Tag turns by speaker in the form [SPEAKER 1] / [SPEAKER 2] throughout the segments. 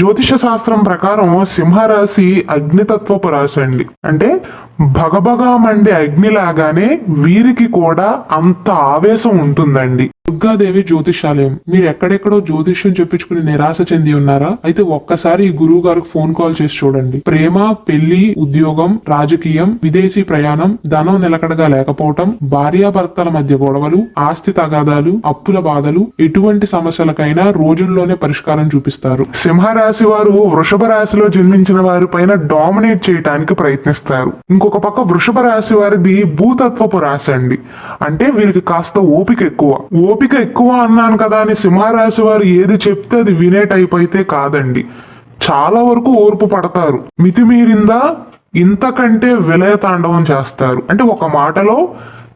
[SPEAKER 1] జ్యోతిష శాస్త్రం ప్రకారం సింహరాశి అగ్నితత్వపు రాశి అండి. అంటే భగభగా మండే అగ్నిలాగానే వీరికి కూడా అంత ఆవేశం ఉంటుందండి. దుర్గాదేవి జ్యోతిషాలయం. మీరు ఎక్కడెక్కడో జ్యోతిష్యం చెప్పించుకుని నిరాశ చెంది ఉన్నారా? అయితే ఒక్కసారి ఈ గురువు గారికి ఫోన్ కాల్ చేసి చూడండి. ప్రేమ పెళ్ళి ఉద్యోగం రాజకీయం విదేశీ ప్రయాణం ధనం నిలకడగా లేకపోవటం భార్యాభర్తల మధ్య గొడవలు ఆస్తి తగాదాలు అప్పుల బాధలు ఎటువంటి సమస్యలకైనా రోజుల్లోనే పరిష్కారం చూపిస్తారు. సింహరాశి వారు వృషభ రాశిలో జన్మించిన వారి పైన డామినేట్ చేయడానికి ప్రయత్నిస్తారు. ఇంకొక పక్క వృషభ రాశి వారిది భూతత్వపు రాశి అండి. అంటే వీరికి కాస్త ఓపిక ఎక్కువ. ఓపిక ఓపిక ఎక్కువ అన్నాను కదా అని సింహరాశి వారు ఏది చెప్తే అది వినే టైప్ అయితే కాదండి. చాలా వరకు ఓర్పు పడతారు. మితిమీరిందా? ఇంతకంటే విలయ తాండవం చేస్తారు. అంటే ఒక మాటలో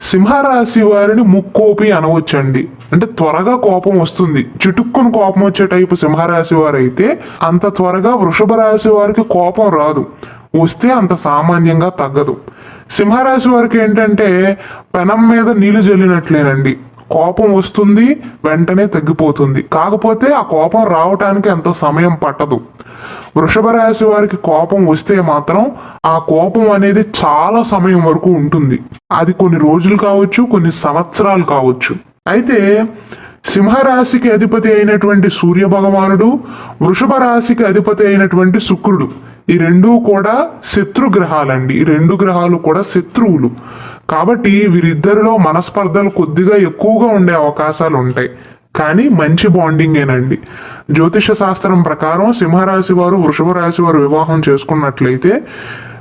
[SPEAKER 1] సింహరాశి వారిని ముక్కోపి అనవచ్చండి. అంటే త్వరగా కోపం వస్తుంది. చిటుక్కును కోపం వచ్చే టైపు సింహరాశి వారు అయితే అంత త్వరగా వృషభ రాశి వారికి కోపం రాదు. వస్తే అంత సామాన్యంగా తగ్గదు. సింహరాశి వారికి ఏంటంటే పెనం మీద నీళ్ళు జల్లినట్లేనండి. కోపం వస్తుంది వెంటనే తగ్గిపోతుంది. కాకపోతే ఆ కోపం రావటానికి ఎంతో సమయం పట్టదు. వృషభ రాశి వారికి కోపం వస్తే మాత్రం ఆ కోపం అనేది చాలా సమయం వరకు ఉంటుంది. అది కొన్ని రోజులు కావచ్చు కొన్ని సంవత్సరాలు కావచ్చు. అయితే సింహరాశికి అధిపతి అయినటువంటి సూర్య భగవానుడు వృషభ రాశికి అధిపతి అయినటువంటి శుక్రుడు. ఈ రెండూ కూడా శత్రు గ్రహాలండి ఈ రెండు గ్రహాలు కూడా శత్రువులు. కాబట్టి వీరిద్దరిలో మనస్పర్ధలు కొద్దిగా ఎక్కువగా ఉండే అవకాశాలు ఉంటాయి. కానీ మంచి బాండింగేనండి జ్యోతిష శాస్త్రం ప్రకారం సింహరాశి వారు వృషభ రాశి వారు వివాహం చేసుకున్నట్లయితే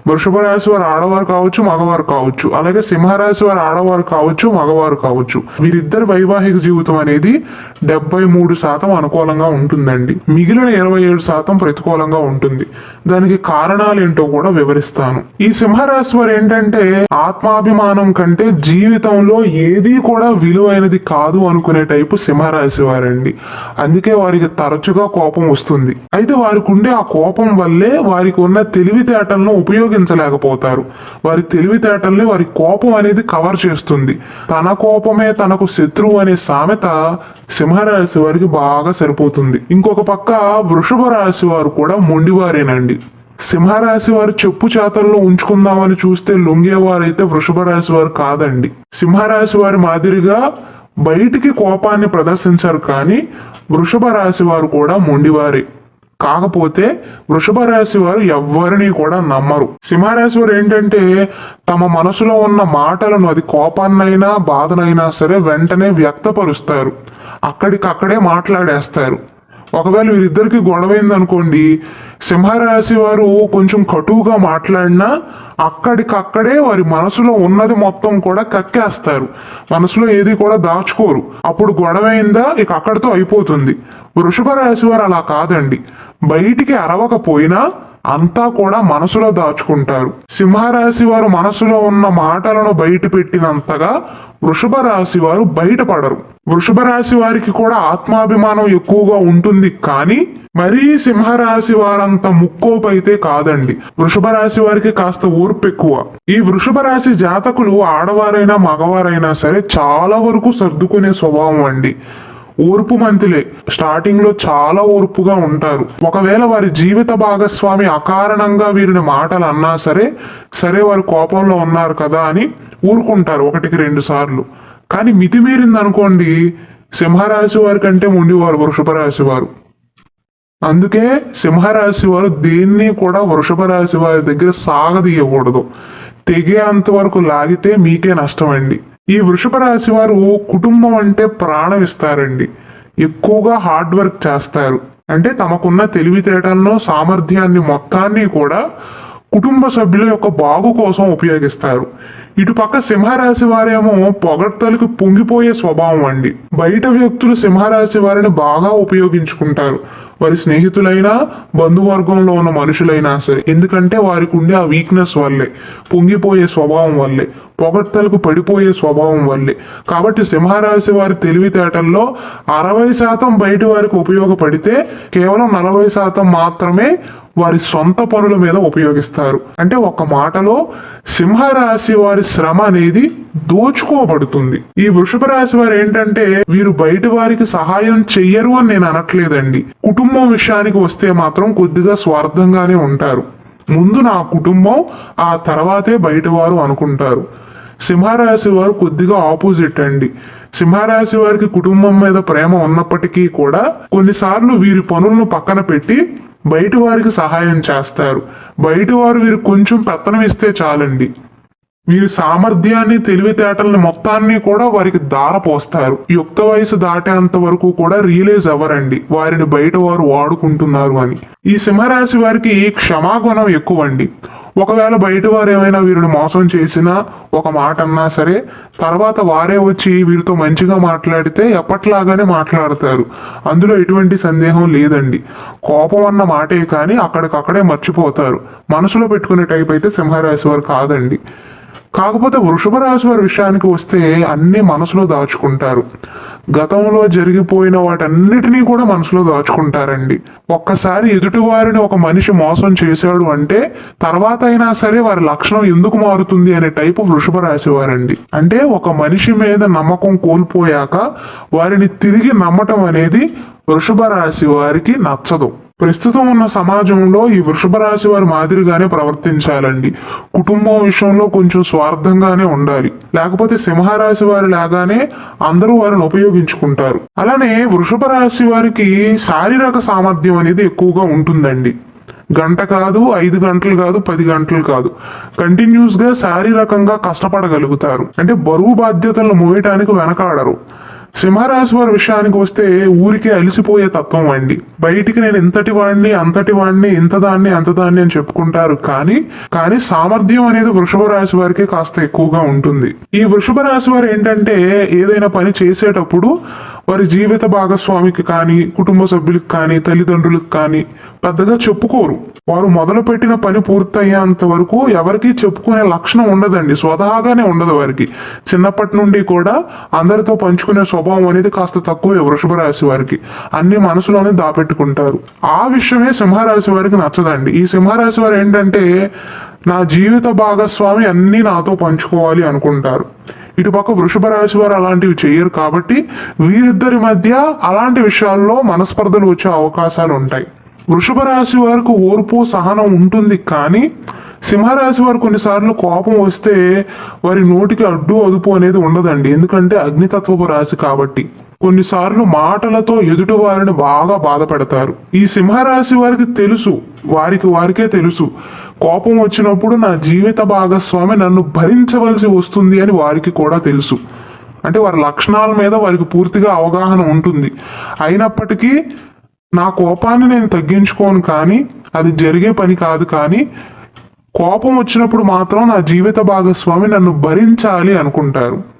[SPEAKER 1] వృషభరాశి వారు ఆడవారు కావచ్చు మగవారు కావచ్చు అలాగే సింహరాశి వారు ఆడవారు కావచ్చు మగవారు కావచ్చు వీరిద్దరి వైవాహిక జీవితం అనేది డెబ్బై మూడు శాతం అనుకూలంగా ఉంటుందండి. మిగిలిన ఇరవై ఏడు శాతం ప్రతికూలంగా ఉంటుంది. దానికి కారణాలు ఏంటో కూడా వివరిస్తాను. ఈ సింహరాశి వారు ఏంటంటే ఆత్మాభిమానం కంటే జీవితంలో ఏది కూడా విలువైనది కాదు అనుకునే టైపు సింహరాశి వారండి. అందుకే వారికి తరచుగా కోపం వస్తుంది. అయితే వారికి ఉండే ఆ కోపం వల్లే వారికి ఉన్న తెలివితేటలను ఉపయోగ ఉపయోగించలేకపోతారు. వారి తెలివితేటల్ని వారి కోపం అనేది కవర్ చేస్తుంది. తన కోపమే తనకు శత్రువు అనే సామెత సింహరాశి వారికి బాగా సరిపోతుంది. ఇంకొక పక్క వృషభ రాశి వారు కూడా మొండివారేనండి. సింహరాశి వారు చెప్పు చేతల్లో ఉంచుకుందామని చూస్తే లొంగేవారైతే వృషభ రాశి వారు కాదండి. సింహరాశి వారి మాదిరిగా బయటికి కోపాన్ని ప్రదర్శించారు కానీ వృషభ రాశి వారు కూడా మొండివారే. కాకపోతే వృషభ రాశి వారు ఎవరిని కూడా నమ్మరు. సింహరాశి వారు ఏంటంటే తమ మనసులో ఉన్న మాటలను అది కోపాన్నైనా బాధనైనా సరే వెంటనే వ్యక్తపరుస్తారు. అక్కడికక్కడే మాట్లాడేస్తారు. ఒకవేళ వీరిద్దరికి గొడవైంది అనుకోండి సింహరాశి వారు కొంచెం కటువుగా మాట్లాడినా అక్కడికక్కడే వారి మనసులో ఉన్నది మొత్తం కూడా కక్కేస్తారు. మనసులో ఏది కూడా దాచుకోరు. అప్పుడు గొడవైందా? ఇక అక్కడితో అయిపోతుంది. వృషభ రాశి వారు అలా కాదండి. బయటికి అరవకపోయినా అంతా కూడా మనసులో దాచుకుంటారు. సింహరాశి వారు మనసులో ఉన్న మాటలను బయట పెట్టినంతగా వృషభ రాశి వారు బయటపడరు. వృషభ రాశి వారికి కూడా ఆత్మాభిమానం ఎక్కువగా ఉంటుంది కానీ మరీ సింహరాశి వారంత ముక్కోపైతే కాదండి. వృషభ రాశి వారికి కాస్త ఓర్పు ఎక్కువ. ఈ వృషభ రాశి జాతకులు ఆడవారైనా మగవారైనా సరే చాలా వరకు సర్దుకునే స్వభావం అండి. ఓర్పు మంతులే. స్టార్టింగ్లో చాలా ఓర్పుగా ఉంటారు. ఒకవేళ వారి జీవిత భాగస్వామి అకారణంగా వీరిని మాటలు అన్నా సరే సరే వారు కోపంలో ఉన్నారు కదా అని ఊరుకుంటారు ఒకటికి రెండు సార్లు. కానీ మితిమీరింది అనుకోండి సింహరాశి వారి కంటే ముండివారు వృషభ రాశి వారు. అందుకే సింహరాశి వారు దేన్ని కూడా వృషభ రాశి వారి దగ్గర సాగదీయకూడదు. తెగే అంతవరకు లాగితే మీకే నష్టం అండి ఈ వృషభ రాశి వారు కుటుంబం అంటే ప్రాణం ఇస్తారండి. ఎక్కువగా హార్డ్ వర్క్ చేస్తారు. అంటే తమకున్న తెలివితేటలను సామర్థ్యాన్ని మొత్తాన్ని కూడా కుటుంబ సభ్యుల యొక్క బాగు కోసం ఉపయోగిస్తారు. ఇటు పక్క సింహరాశి వారేమో పొగడ్తలకు పొంగిపోయే స్వభావం అండి. బయట వ్యక్తులు సింహరాశి వారిని బాగా ఉపయోగించుకుంటారు. వారి స్నేహితులైనా బంధువర్గంలో ఉన్న మనుషులైనా సరే ఎందుకంటే వారికి ఉండే ఆ వీక్నెస్ వల్లే పొంగిపోయే స్వభావం వల్లే పొగడ్తలకు పడిపోయే స్వభావం వల్లే. కాబట్టి సింహరాశి వారి తెలివితేటల్లో అరవై శాతం బయట వారికి ఉపయోగపడితే కేవలం నలభై శాతం మాత్రమే వారి సొంత పనుల మీద ఉపయోగిస్తారు. అంటే ఒక మాటలో సింహరాశి వారి శ్రమ అనేది దోచుకోబడుతుంది. ఈ వృషభ రాశి వారు ఏంటంటే వీరు బయట వారికి సహాయం చెయ్యరు అని నేను అనట్లేదండి. కుటుంబం విషయానికి వస్తే మాత్రం కొద్దిగా స్వార్థంగానే ఉంటారు. ముందు నా కుటుంబం ఆ తర్వాతే బయట వారు అనుకుంటారు. సింహరాశి వారు కొద్దిగా ఆపోజిట్ అండి. సింహరాశి వారికి కుటుంబం మీద ప్రేమ ఉన్నప్పటికీ కూడా కొన్నిసార్లు వీరి పనులను పక్కన పెట్టి బయట వారికి సహాయం చేస్తారు. బయట వారు వీరు కొంచెం పెత్తనం ఇస్తే చాలండి. వీరి సామర్థ్యాన్ని తెలివితేటల్ని మొత్తాన్ని కూడా వారికి దార పోస్తారు. యుక్త వయసు దాటేంత వరకు కూడా రియలైజ్ అవ్వరండి. వారిని బయట వారు వాడుకుంటున్నారు అని. ఈ సింహరాశి వారికి క్షమాగుణం ఎక్కువండి. ఒకవేళ బయట వారు ఏమైనా వీరిని మోసం చేసినా ఒక మాట అన్నా సరే తర్వాత వారే వచ్చి వీరితో మంచిగా మాట్లాడితే ఎప్పట్లాగానే మాట్లాడతారు. అందులో ఎటువంటి సందేహం లేదండి. కోపం అన్న మాటే కానీ అక్కడికక్కడే మర్చిపోతారు. మనసులో పెట్టుకునే టైప్ అయితే సింహరాశి వారు కాదండి. కాకపోతే వృషభ రాశి వారి విషయానికి వస్తే అన్ని మనసులో దాచుకుంటారు. గతంలో జరిగిపోయిన వాటన్నిటినీ కూడా మనసులో దాచుకుంటారండి. ఒక్కసారి ఎదుటివారిని ఒక మనిషి మోసం చేశాడు అంటే తర్వాత అయినా సరే వారి లక్షణం ఎందుకు మారుతుంది అనే టైపు వృషభ రాశి వారండి. అంటే ఒక మనిషి మీద నమ్మకం కోల్పోయాక వారిని తిరిగి నమ్మటం అనేది వృషభ రాశి వారికి నచ్చదు. ప్రస్తుతం ఉన్న సమాజంలో ఈ వృషభ రాశి వారి మాదిరిగానే ప్రవర్తించాలండి. కుటుంబం విషయంలో కొంచెం స్వార్థంగానే ఉండాలి. లేకపోతే సింహరాశి వారి లాగానే అందరూ వారిని ఉపయోగించుకుంటారు. అలానే వృషభ రాశి వారికి శారీరక సామర్థ్యం అనేది ఎక్కువగా ఉంటుందండి. గంట కాదు ఐదు గంటలు కాదు పది గంటలు కాదు. కంటిన్యూస్గా శారీరకంగా కష్టపడగలుగుతారు. అంటే బరువు బాధ్యతలను మోయటానికి వెనకాడరు. సింహరాశి వారి విషయానికి వస్తే ఊరికే అలిసిపోయే తత్వం అండి. బయటికి నేను ఇంతటి వాడిని అంతటి వాడిని ఇంత దాన్ని అంత దాన్ని అని చెప్పుకుంటారు. కానీ కానీ సామర్థ్యం అనేది వృషభ రాశి వారికి కాస్త ఎక్కువగా ఉంటుంది. ఈ వృషభ రాశి వారు ఏంటంటే ఏదైనా పని చేసేటప్పుడు వారి జీవిత భాగస్వామికి కానీ కుటుంబ సభ్యులకు కానీ తల్లిదండ్రులకు కానీ పెద్దగా చెప్పుకోరు. వారు మొదలుపెట్టిన పని పూర్తయ్యేంత వరకు ఎవరికి చెప్పుకునే లక్షణం ఉండదండి. స్వతహాగానే ఉండదు వారికి. చిన్నప్పటి నుండి కూడా అందరితో పంచుకునే స్వభావం అనేది కాస్త తక్కువే వృషభ రాశి వారికి. అన్ని మనసులోనే దాపెట్టుకుంటారు. ఆ విషయమే సింహరాశి వారికి నచ్చదండి. ఈ సింహరాశి వారు ఏంటంటే నా జీవిత భాగస్వామి అన్నీ నాతో పంచుకోవాలి అనుకుంటారు. ఇటుపక్క వృషభ రాశి వారు అలాంటివి చేయరు కాబట్టి వీరిద్దరి మధ్య అలాంటి విషయాల్లో మనస్పర్ధలు వచ్చే అవకాశాలు ఉంటాయి. వృషభ రాశి వారికి ఓర్పు సహనం ఉంటుంది కానీ సింహరాశి వారు కొన్నిసార్లు కోపం వస్తే వారి నోటికి అడ్డు అదుపు అనేది ఉండదండి. ఎందుకంటే అగ్నితత్వపు రాశి కాబట్టి. కొన్నిసార్లు మాటలతో ఎదుటి వారిని బాగా బాధపెడతారు. ఈ సింహరాశి వారికి తెలుసు వారికి వారికే తెలుసు. కోపం వచ్చినప్పుడు నా జీవిత భాగస్వామి నన్ను భరించవలసి వస్తుంది అని వారికి కూడా తెలుసు. అంటే వారి లక్షణాల మీద వారికి పూర్తిగా అవగాహన ఉంటుంది. అయినప్పటికీ నా కోపాన్ని నేను తగ్గించుకోను కానీ అది జరిగే పని కాదు కానీ కోపం వచ్చినప్పుడు మాత్రం నా జీవిత భాగస్వామి నన్ను భరించాలి అనుకుంటారు.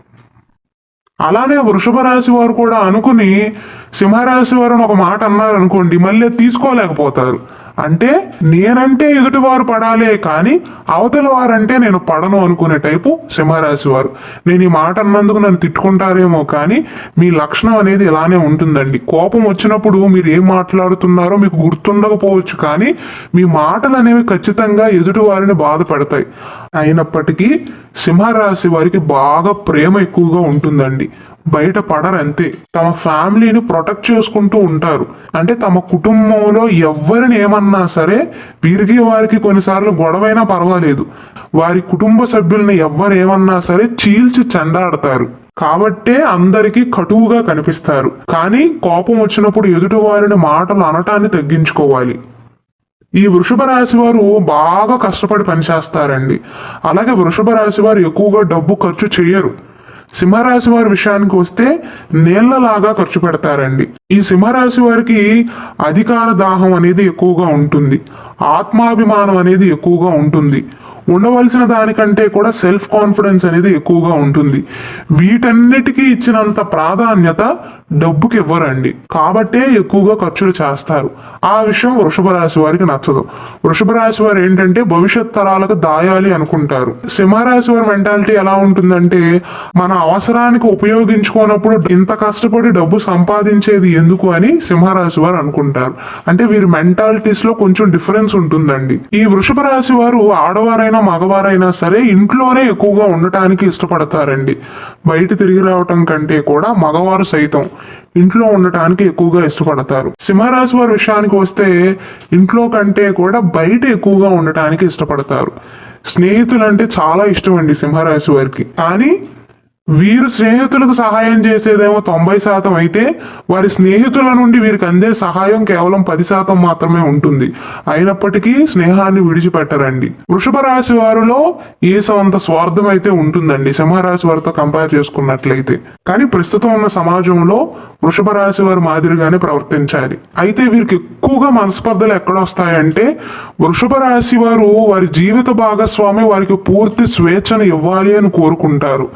[SPEAKER 1] అలానే వృషభ రాశి వారు కూడా అనుకుని సింహరాశి వారు ఒక మాట అన్నారు అనుకోండి మళ్ళీ తీసుకోలేకపోతారు. అంటే నేనంటే ఎదుటివారు పడాలే కానీ అవతల వారంటే నేను పడను అనుకునే టైపు సింహరాశి వారు. నేను ఈ మాట అన్నందుకు నన్ను తిట్టుకుంటారేమో కానీ మీ లక్షణం అనేది ఇలానే ఉంటుందండి. కోపం వచ్చినప్పుడు మీరు ఏం మాట్లాడుతున్నారో మీకు గుర్తుండకపోవచ్చు కానీ మీ మాటలు అనేవి ఖచ్చితంగా ఎదుటి వారిని బాధ పెడతాయి. అయినప్పటికీ సింహరాశి వారికి బాగా ప్రేమ ఎక్కువగా ఉంటుందండి. బయట పడరంతే తమ ఫ్యామిలీని ప్రొటెక్ట్ చేసుకుంటూ ఉంటారు. అంటే తమ కుటుంబంలో ఎవరిని ఏమన్నా సరే వీరికి వారికి కొన్నిసార్లు గొడవైనా పర్వాలేదు. వారి కుటుంబ సభ్యుల్ని ఎవ్వరు ఏమన్నా సరే చీల్చి చెండాడతారు. కాబట్టే అందరికీ కటువుగా కనిపిస్తారు. కానీ కోపం వచ్చినప్పుడు ఎదుటి వారిని మాటలు అనటాన్ని తగ్గించుకోవాలి. ఈ వృషభ రాశి వారు బాగా కష్టపడి పనిచేస్తారండి. అలాగే వృషభ రాశి వారు ఎక్కువగా డబ్బు ఖర్చు చేయరు. సింహరాశి వారి విషయానికి వస్తే నీళ్ళలాగా ఖర్చు పెడతారండి. ఈ సింహరాశి వారికి అధికార దాహం అనేది ఎక్కువగా ఉంటుంది. ఆత్మాభిమానం అనేది ఎక్కువగా ఉంటుంది. ఉండవలసిన దానికంటే కూడా సెల్ఫ్ కాన్ఫిడెన్స్ అనేది ఎక్కువగా ఉంటుంది. వీటన్నిటికీ ఇచ్చినంత ప్రాధాన్యత డబ్బుకి ఇవ్వరండి. కాబట్టే ఎక్కువగా ఖర్చులు చేస్తారు. ఆ విషయం వృషభ రాశి వారికి నచ్చదు. వృషభ రాశి వారు ఏంటంటే భవిష్యత్ తరాలకు దాయాలి అనుకుంటారు. సింహరాశి వారి మెంటాలిటీ ఎలా ఉంటుందంటే మన అవసరానికి ఉపయోగించుకోనప్పుడు ఇంత కష్టపడి డబ్బు సంపాదించేది ఎందుకు అని సింహరాశి వారు అనుకుంటారు. అంటే వీరి మెంటాలిటీస్లో కొంచెం డిఫరెన్స్ ఉంటుందండి. ఈ వృషభ రాశి వారు ఆడవారైన మగవారైనా సరే ఇంట్లోనే ఎక్కువగా ఉండటానికి ఇష్టపడతారండి. బయట తిరిగి రావటం కంటే కూడా మగవారు సైతం ఇంట్లో ఉండటానికి ఎక్కువగా ఇష్టపడతారు. సింహరాశి వారి విషయానికి వస్తే ఇంట్లో కంటే కూడా బయట ఎక్కువగా ఉండటానికి ఇష్టపడతారు. స్నేహితులు అంటే చాలా ఇష్టం అండి సింహరాశి వారికి. కానీ వీరు స్నేహితులకు సహాయం చేసేదేమో తొంభై శాతం అయితే వారి స్నేహితుల నుండి వీరికి అందే సహాయం కేవలం పది శాతం మాత్రమే ఉంటుంది. అయినప్పటికీ స్నేహాన్ని విడిచిపెట్టరండి. వృషభ రాశి వారిలో ఏసం అంత స్వార్థం అయితే ఉంటుందండి. సింహరాశి వారితో కంపేర్ చేసుకున్నట్లయితే. కానీ ప్రస్తుతం ఉన్న సమాజంలో వృషభ రాశి వారు మాదిరిగానే ప్రవర్తించాలి. అయితే వీరికి ఎక్కువగా మనస్పర్ధలు ఎక్కడ వస్తాయంటే వృషభ రాశి వారు వారి జీవిత భాగస్వామి వారికి పూర్తి స్వేచ్ఛను ఇవ్వాలి అని కోరుకుంటారు.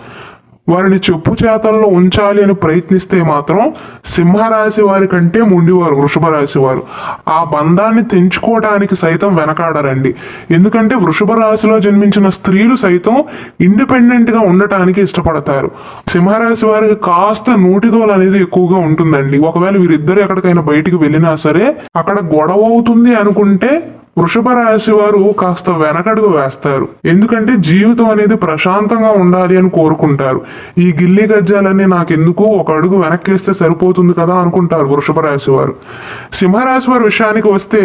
[SPEAKER 1] వారిని చెప్పు చేతల్లో ఉంచాలి అని ప్రయత్నిస్తే మాత్రం సింహరాశి వారి కంటే ముండివారు వృషభ రాశి వారు. ఆ బంధాన్ని తెంచుకోవడానికి సైతం వెనకాడరండి. ఎందుకంటే వృషభ రాశిలో జన్మించిన స్త్రీలు సైతం ఇండిపెండెంట్గా ఉండటానికి ఇష్టపడతారు. సింహరాశి వారికి కాస్త నూటిదోలు అనేది ఎక్కువగా ఉంటుందండి. ఒకవేళ వీరిద్దరు ఎక్కడికైనా బయటికి వెళ్ళినా సరే అక్కడ గొడవ అవుతుంది అనుకుంటే వృషభ రాశి వారు కాస్త వెనకడుగు వేస్తారు. ఎందుకంటే జీవితం అనేది ప్రశాంతంగా ఉండాలి అని కోరుకుంటారు. ఈ గిల్లి గజ్జాలన్నీ నాకెందుకు? ఒక అడుగు వెనక్కేస్తే సరిపోతుంది కదా అనుకుంటారు వృషభ రాశి వారు సింహరాశి వారి విషయానికి వస్తే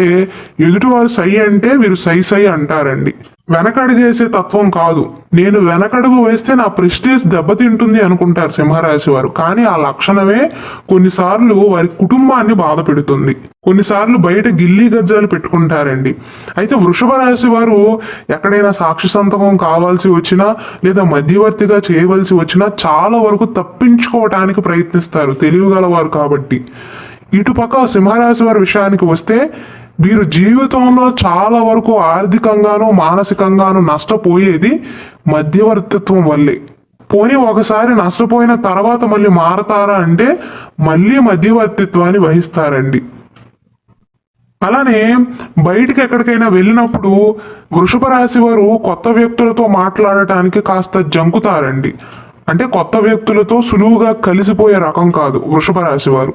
[SPEAKER 1] ఎదుటివారు సై అంటే వీరు సై సై అంటారండి. వెనకడుగేసే తత్వం కాదు. నేను వెనకడుగు వేస్తే నా ప్రెస్టేజ్ దెబ్బతింటుంది అనుకుంటారు సింహరాశి వారు. కానీ ఆ లక్షణమే కొన్నిసార్లు వారి కుటుంబాన్ని బాధ పెడుతుంది. కొన్నిసార్లు బయట గిల్లీ గజ్జాలు పెట్టుకుంటారండి. అయితే వృషభ రాశి వారు ఎక్కడైనా సాక్షి సంతకం కావాల్సి వచ్చినా లేదా మధ్యవర్తిగా చేయవలసి వచ్చినా చాలా వరకు తప్పించుకోవటానికి ప్రయత్నిస్తారు. తెలివిగలవారు కాబట్టి. ఇటుపక్క సింహరాశి వారి విషయానికి వస్తే వీరు జీవితంలో చాలా వరకు ఆర్థికంగాను మానసికంగాను నష్టపోయేది మధ్యవర్తిత్వం వల్లే. పోనీ ఒకసారి నష్టపోయిన తర్వాత మళ్ళీ మారతారా అంటే మళ్ళీ మధ్యవర్తిత్వాన్ని వహిస్తారండి. అలానే బయటికి ఎక్కడికైనా వెళ్ళినప్పుడు వృషభ రాశి వారు కొత్త వ్యక్తులతో మాట్లాడటానికి కాస్త జంకుతారండి. అంటే కొత్త వ్యక్తులతో సులువుగా కలిసిపోయే రకం కాదు వృషభ రాశి వారు.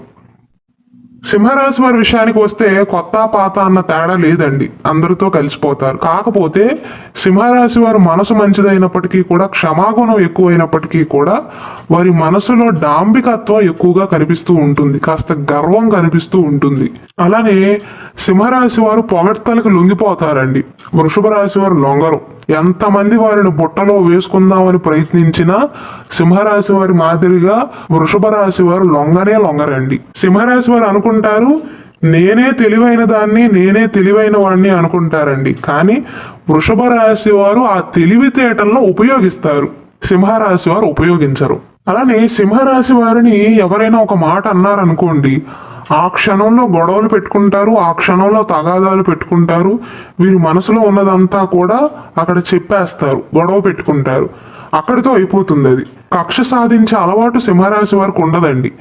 [SPEAKER 1] సింహరాశి వారి విషయానికి వస్తే కొత్త పాత అన్న తేడా లేదండి. అందరితో కలిసిపోతారు. కాకపోతే సింహరాశి వారు మనసు మంచిదైనప్పటికీ కూడా క్షమాగుణం ఎక్కువైనప్పటికీ కూడా వారి మనసులో డాంబికత్వం ఎక్కువగా కనిపిస్తూ ఉంటుంది. కాస్త గర్వం కనిపిస్తూ ఉంటుంది. అలానే సింహరాశి వారు పొగడ్తలకు లొంగిపోతారండి. వృషభ రాశి వారు లొంగరు. ఎంతమంది వారిని బుట్టలో వేసుకుందామని ప్రయత్నించినా సింహరాశి వారి మాదిరిగా వృషభ రాశి వారు లొంగనే లొంగరండి. సింహరాశి వారు అనుకుంటారు నేనే తెలివైన దాన్ని నేనే తెలివైన వాడిని అనుకుంటారండి. కానీ వృషభ రాశి వారు ఆ తెలివితేటలను ఉపయోగిస్తారు. సింహరాశి వారు ఉపయోగించరు. అలానే సింహరాశి వారిని ఎవరైనా ఒక మాట అన్నారనుకోండి ఆ క్షణంలో గొడవలు పెట్టుకుంటారు ఆ క్షణంలో తగాదాలు పెట్టుకుంటారు. వీరు మనసులో ఉన్నదంతా కూడా అక్కడ చెప్పేస్తారు గొడవ పెట్టుకుంటారు. అక్కడితో అయిపోతుంది అది. కక్ష సాధించే అలవాటు సింహరాశి వారికి ఉండదండి.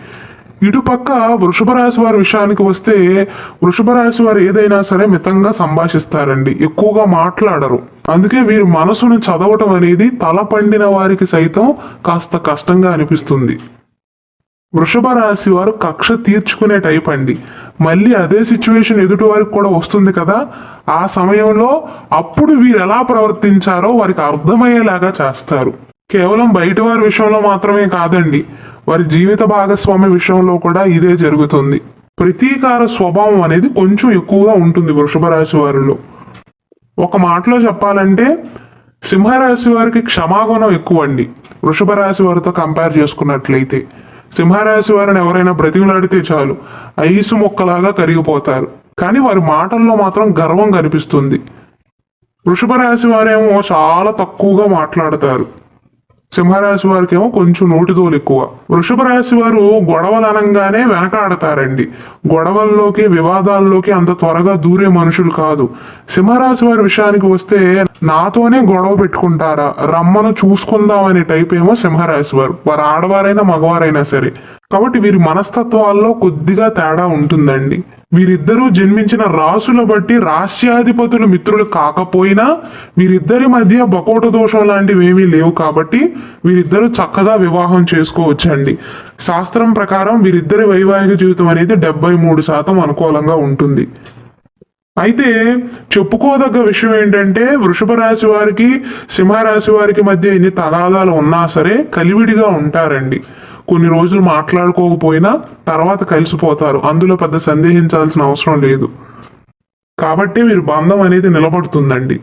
[SPEAKER 1] ఇటుపక్క వృషభ రాశి వారి విషయానికి వస్తే వృషభ రాశి వారు ఏదైనా సరే మితంగా సంభాషిస్తారండి. ఎక్కువగా మాట్లాడరు. అందుకే వీరి మనసును చదవటం అనేది తల పండిన వారికి సైతం కాస్త కష్టంగా అనిపిస్తుంది. వృషభ రాశి వారు కక్ష తీర్చుకునే టైప్ అండి. మళ్ళీ అదే సిచ్యువేషన్ ఎదుటి వారికి కూడా వస్తుంది కదా. ఆ సమయంలో అప్పుడు వీరు ఎలా ప్రవర్తించారో వారికి అర్థమయ్యేలాగా చేస్తారు. కేవలం బయట వారి విషయంలో మాత్రమే కాదండి. వారి జీవిత భాగస్వామి విషయంలో కూడా ఇదే జరుగుతుంది. ప్రతీకార స్వభావం అనేది కొంచెం ఎక్కువగా ఉంటుంది వృషభ రాశి వారిలో. ఒక మాటలో చెప్పాలంటే సింహరాశి వారికి క్షమాగుణం ఎక్కువ అండి వృషభ రాశి వారితో కంపేర్ చేసుకున్నట్లయితే. సింహరాశి వారిని ఎవరైనా బ్రతికులాడితే చాలు. ఐసు మొక్కలాగా కరిగిపోతారు. కానీ వారి మాటల్లో మాత్రం గర్వం కనిపిస్తుంది. వృషభ రాశి వారేమో చాలా తక్కువగా మాట్లాడతారు. సింహరాశి వారికి ఏమో కొంచెం నోటితోలు ఎక్కువ. వృషభ రాశి వారు గొడవలు అనగానే వెనకాడతారండి. గొడవల్లోకి వివాదాల్లోకి అంత త్వరగా దూరే మనుషులు కాదు. సింహరాశి వారి విషయానికి వస్తే నాతోనే గొడవ పెట్టుకుంటారా? రమ్మను చూసుకుందాం అనే టైప్ ఏమో సింహరాశి వారు. వారు ఆడవారైనా మగవారైనా సరే. కాబట్టి వీరి మనస్తత్వాల్లో కొద్దిగా తేడా ఉంటుందండి. వీరిద్దరూ జన్మించిన రాసుల బట్టి రాష్ట్రాధిపతులు మిత్రులు కాకపోయినా వీరిద్దరి మధ్య బకోట దోషం లాంటివి ఏమీ లేవు కాబట్టి వీరిద్దరూ చక్కగా వివాహం చేసుకోవచ్చండి. శాస్త్రం ప్రకారం వీరిద్దరి వైవాహిక జీవితం అనేది డెబ్బై మూడు శాతం అనుకూలంగా ఉంటుంది. అయితే చెప్పుకోదగ్గ విషయం ఏంటంటే వృషభ రాశి వారికి సింహరాశి వారికి మధ్య ఎన్ని తగాదాలు ఉన్నా సరే కలివిడిగా ఉంటారండి. కొన్ని రోజులు మాట్లాడుకోకపోయినా తర్వాత కలిసిపోతారు. అందులో పెద్ద సందేహించాల్సిన అవసరం లేదు. కాబట్టి మీరు బంధం అనేది నిలబడుతుందండి.